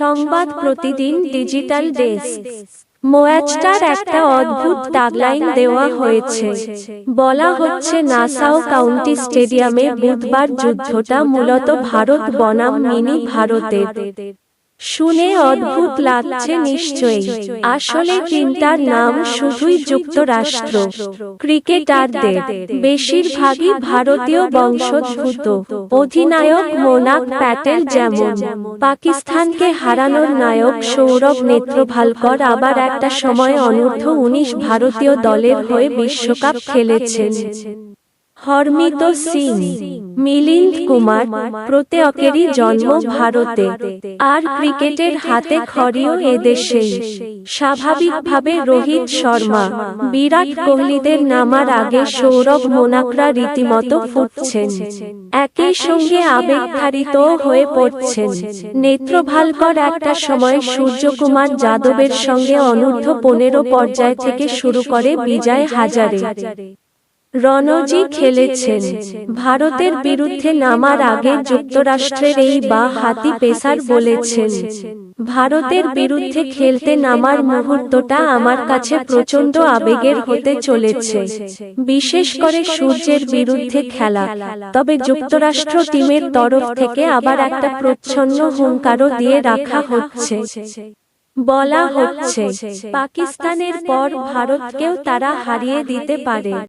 সংবাদ প্রতিদিন digital desk. মোয়াজটার একটা অদ্ভুত টাগলাইন দেওয়া হয়েছে। বলা হচ্ছে নাসাও কাউন্টি স্টেডিয়ামে বুধবার যুদ্ধটা মূলত ভারত বনাম মিনি ভারতের। শুনে অদ্ভুত লাগছে নিশ্চয়ই। আসলে টিমটার নাম শুধুই যুক্তরাষ্ট্র। ক্রিকেটারদের। বেশিরভাগই ভারতীয় বংশোদ্ভূত। অধিনায়ক মোনাক প্যাটেল যেমন। পাকিস্তানকে হারানোর নায়ক সৌরভ নেত্রভালকর আবার একটা সময় অনূর্ধ্ব উনিশ ভারতীয় দলের হয়ে বিশ্বকাপ খেলেছেন। হরমিত সিং। মিলিন্দ কুমার প্রত্যেকেরই জন্ম ভারতে। আর ক্রিকেটের হাতে খড়িও এদেশেই স্বাভাবিকভাবে রোহিত শর্মা, বিরাট কোহলিদের নামার আগে সৌরভ মোনাকরা রীতিমতো ফুটছেন। একই সঙ্গে আবেগধারিত হয়ে পড়ছেন। নেত্রভালকর একটা সময় সূর্যকুমার যাদবের সঙ্গে অনূর্ধ্ব পনেরো পর্যায় থেকে শুরু করে বিজয় হাজারে। রণজি খেলেছেন। ভারতের বিরুদ্ধে নামার আগে যুক্তরাষ্ট্রের এই বা হাতি পেসার বলেছেন। ভারতের বিরুদ্ধে খেলতে নামার মুহূর্তটা আমার কাছে প্রচণ্ড আবেগের হতে চলেছে। বিশেষ করে সূর্যের বিরুদ্ধে খেলা। তবে যুক্তরাষ্ট্র টিমের তরফ থেকে আবার একটা প্রচ্ছন্ন হুঙ্কারও দিয়ে রাখা হচ্ছে। বলা হচ্ছে পাকিস্তানের পর ভারতকেও তারা হারিয়ে দিতে পারে।